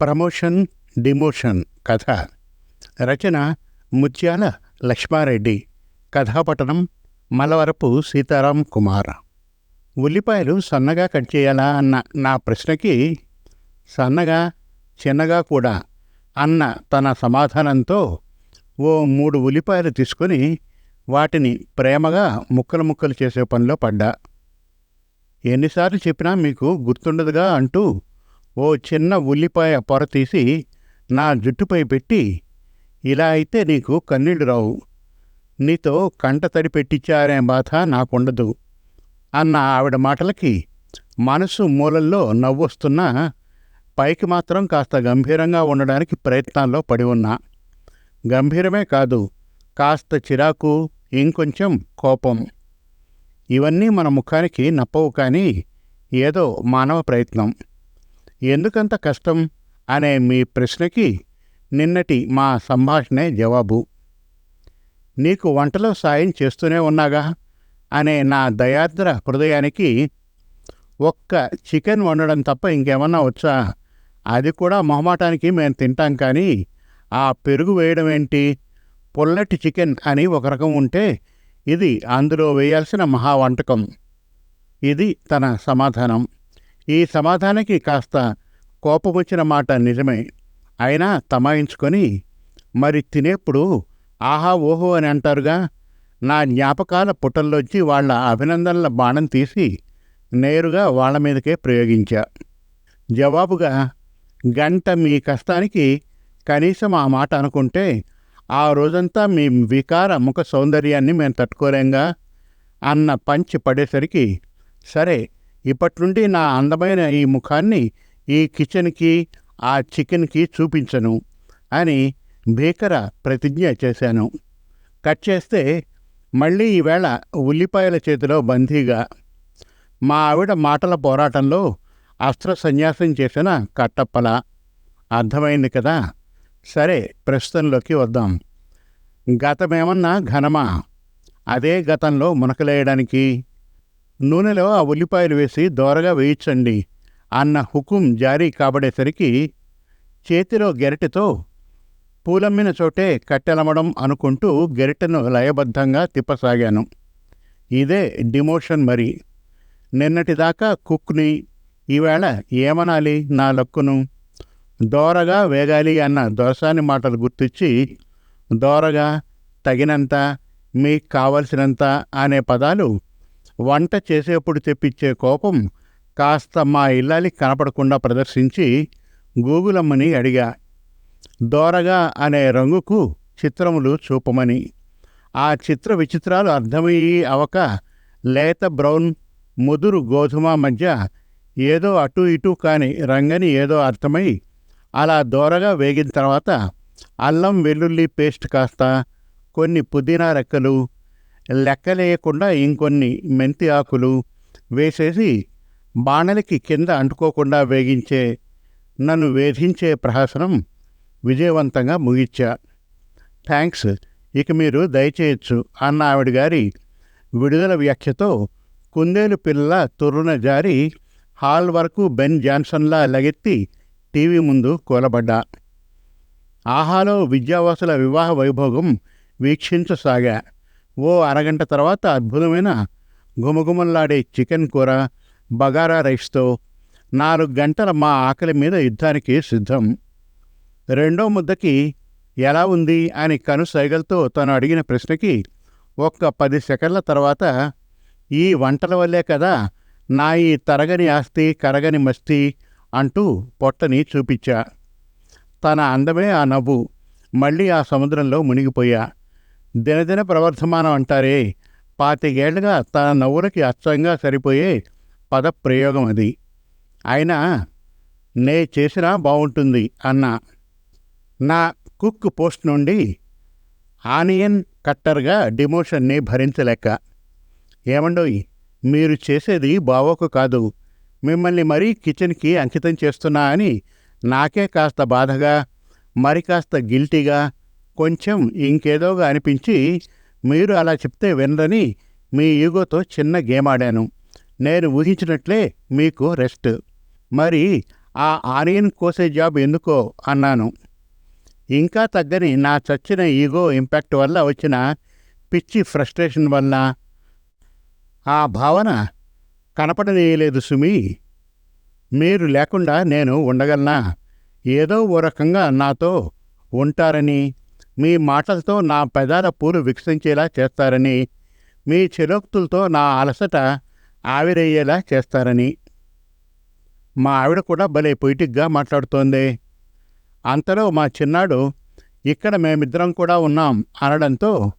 Promotion demotion కథ. రచన ముత్యాల లక్ష్మారెడ్డి. కథాపటనం మలవరపు సీతారాం కుమార్. ఉల్లిపాయలు సన్నగా కట్ చేయాలా అన్న నా ప్రశ్నకి సన్నగా చిన్నగా కూడా అన్న తన సమాధానంతో ఓ మూడు ఉల్లిపాయలు తీసుకొని వాటిని ప్రేమగా ముక్కలు ముక్కలు చేసే పనిలో పడ్డా. ఎన్నిసార్లు చెప్పినా మీకు గుర్తుండదుగా అంటూ ఓ చిన్న ఉల్లిపాయ పొర తీసి నా జుట్టుపై పెట్టి ఇలా అయితే నీకు కన్నీళ్ళు రావు. నీతో కంట తడి పెట్టించారే బాధ నాకుండదు అన్న ఆవిడ మాటలకి మనసు మూలల్లో నవ్వొస్తున్నా పైకి మాత్రం కాస్త గంభీరంగా ఉండడానికి ప్రయత్నాల్లో పడి ఉన్నా. గంభీరమే కాదు కాస్త చిరాకు ఇంకొంచెం కోపం. ఇవన్నీ మన ముఖానికి నప్పవు కానీ ఏదో మానవ ప్రయత్నం. ఎందుకంత కష్టం? అనే మీ ప్రశ్నకి నిన్నటి మా సంభాషణే జవాబు. నీకు వంటలో సాయం చేస్తూనే ఉన్నాగా? అనే నా దయాద్ర హృదయానికి ఒక్క చికెన్ వండడం తప్ప ఇంకేమన్నా వచ్చా? అది కూడా మొహమాటానికి మేము తింటాం కానీ ఆ పెరుగు వేయడం ఏంటి పుల్లటి చికెన్ అని ఒక రకం ఉంటే ఇది అందులో వేయాల్సిన మహా వంటకం. ఇది తన సమాధానం. ఈ సమాధానానికి కాస్త కోపం వచ్చిన మాట నిజమే. అయినా తమాయించుకొని మరి తినేప్పుడు ఆహా ఓహో అని అంటారుగా? నా జ్ఞాపకాల పుటల్లోంచి వాళ్ళ అభినందనల బాణం తీసి నేరుగా వాళ్ళ మీదకే ప్రయోగించా. జవాబుగా గంట మీ కష్టానికి కనీసం ఆ మాట అనుకుంటే ఆ రోజంతా మీ వికార ముఖ సౌందర్యాన్ని మేము తట్టుకోలేంగా? అన్న పంచి పడేసరికి సరే ఇప్పటి నుండి నా అందమైన ఈ ముఖాన్ని ఈ కిచెన్కి ఆ చికెన్కి చూపించను అని భీకర ప్రతిజ్ఞ చేశాను. కట్ చేస్తే మళ్ళీ ఈవేళ ఉల్లిపాయల చేతిలో బందీగా. మా ఆవిడ మాటల పోరాటంలో అస్త్ర సన్యాసం చేసిన కట్టప్పల. అర్థమైంది కదా? సరే ప్రస్తుతంలోకి వద్దాం. గతమేమన్నా ఘనమా? అదే గతంలో మునకలేయడానికి నూనెలో ఆ ఉల్లిపాయలు వేసి దోరగా వేయించండి అన్న హుకుం జారీ కాబడేసరికి చేతిలో గెరటితో పూలమ్మిన చోటే కట్టెలమడం అనుకుంటూ గెరిటను లయబద్ధంగా తిప్పసాగాను. ఇదే డిమోషన్ మరి. నిన్నటిదాకా కుక్ని ఈవేళ ఏమనాలి నా లక్కును? దోరగా వేగాలి అన్న దోసాని మాటలు గుర్తించి దోరగా తగినంత మీకు కావలసినంత అనే పదాలు వంట చేసేప్పుడు తెప్పించే కోపం కాస్త మా ఇల్లాలి కనపడకుండా ప్రదర్శించి గూగులమ్మని అడిగా. దోరగా అనే రంగుకు చిత్రములు చూపమని. ఆ చిత్ర విచిత్రాలు అర్థమయ్యి అవక లేత బ్రౌన్ ముదురు గోధుమ మధ్య ఏదో అటు ఇటు కాని రంగని ఏదో అర్థమై అలా దోరగా వేగిన తర్వాత అల్లం వెల్లుల్లి పేస్ట్ కాస్త కొన్ని పుదీనా రెక్కలు లెక్కలేయకుండా ఇంకొన్ని మెంతి ఆకులు వేసేసి బాణలికి కింద అంటుకోకుండా వేగించే నన్ను వేధించే ప్రహసనం విజయవంతంగా ముగిచ్చా. థ్యాంక్స్ ఇక మీరు దయచేయచ్చు అన్న ఆవిడ గారి విడుదల వ్యాఖ్యతో కుందేలు పిల్ల తుర్రున జారి హాల్ వరకు బెన్ జాన్సన్లా లగెత్తి టీవీ ముందు కూలబడ్డా. ఆహాలో విద్యావాసుల వివాహ వైభోగం వీక్షించసాగా. ఓ అరగంట తర్వాత అద్భుతమైన గుమగుమల్లాడే చికెన్ కూర బగారా రైస్తో నాలుగు గంటల మా ఆకలి మీద యుద్ధానికి సిద్ధం. రెండో ముద్దకి ఎలా ఉంది అని కనుసైగలతో తను అడిగిన ప్రశ్నకి ఒక్క పది సెకండ్ల తర్వాత ఈ వంటల వల్లే కదా నా ఈ తరగని ఆస్తి కరగని మస్తి అంటూ పొట్టని చూపించా. తన అందమే ఆ నవ్వు మళ్ళీ ఆ సముద్రంలో మునిగిపోయా. దినదిన ప్రవర్ధమానం అంటారే. పాతికేళ్ళుగా తన నవ్వులకి అచ్చంగా సరిపోయే పదప్రయోగం అది. అయినా నే చేసినా బాగుంటుంది అన్నా. నా కుక్ పోస్ట్ నుండి ఆనియన్ కట్టర్గా డిమోషన్ని భరించలేక. ఏమండోయ్ మీరు చేసేది బావోకు కాదు. మిమ్మల్ని మరీ కిచెన్కి అంకితం చేస్తున్నా అని నాకే కాస్త బాధగా మరి కాస్త గిల్టీగా కొంచెం ఇంకేదోగా అనిపించి మీరు అలా చెప్తే వినరని మీ ఈగోతో చిన్న గేమ్ ఆడాను నేను ఊహించినట్లే మీకు రెస్ట్. మరి ఆ ఆనియన్ కోసే జాబ్ ఎందుకో అన్నాను. ఇంకా తగ్గని నా చచ్చిన ఈగో ఇంపాక్ట్ వల్ల వచ్చిన పిచ్చి ఫ్రస్ట్రేషన్ వల్ల ఆ భావన కనపడనేయలేదు సుమి. మీరు లేకుండా నేను ఉండగలనా? ఏదో ఓ రకంగా నాతో ఉంటారని మీ మాటలతో నా పెదాల పూలు వికసించేలా చేస్తారని మీ చిరోక్తులతో నా అలసట ఆవిరయ్యేలా చేస్తారని. మా ఆవిడ కూడా భలే పొయిటిక్గా మాట్లాడుతోంది. అంతలో మా చిన్నాడు ఇక్కడ మేమిద్దరం కూడా ఉన్నాం అనడంతో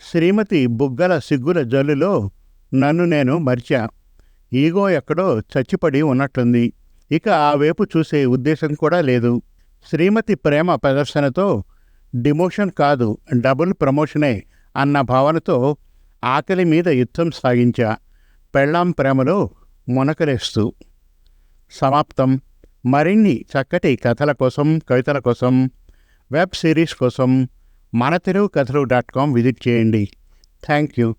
శ్రీమతి బుగ్గల సిగ్గుల జల్లులో నన్ను నేను మర్చా. ఈగో ఎక్కడో చచ్చిపడి ఉన్నట్లుంది ఇక ఆ వైపు చూసే ఉద్దేశం కూడా లేదు. శ్రీమతి ప్రేమ ప్రదర్శనతో డిమోషన్ కాదు డబుల్ ప్రమోషనే అన్న భావనతో ఆకలి మీద యుద్ధం సాగించా. పెళ్ళాం ప్రేమలో మునకలేస్తూ. సమాప్తం. మరిన్ని చక్కటి కథల కోసం కవితల కోసం వెబ్ సిరీస్ కోసం మన తెలుగు కథలు డాట్ కామ్ విజిట్ చేయండి. Thank you.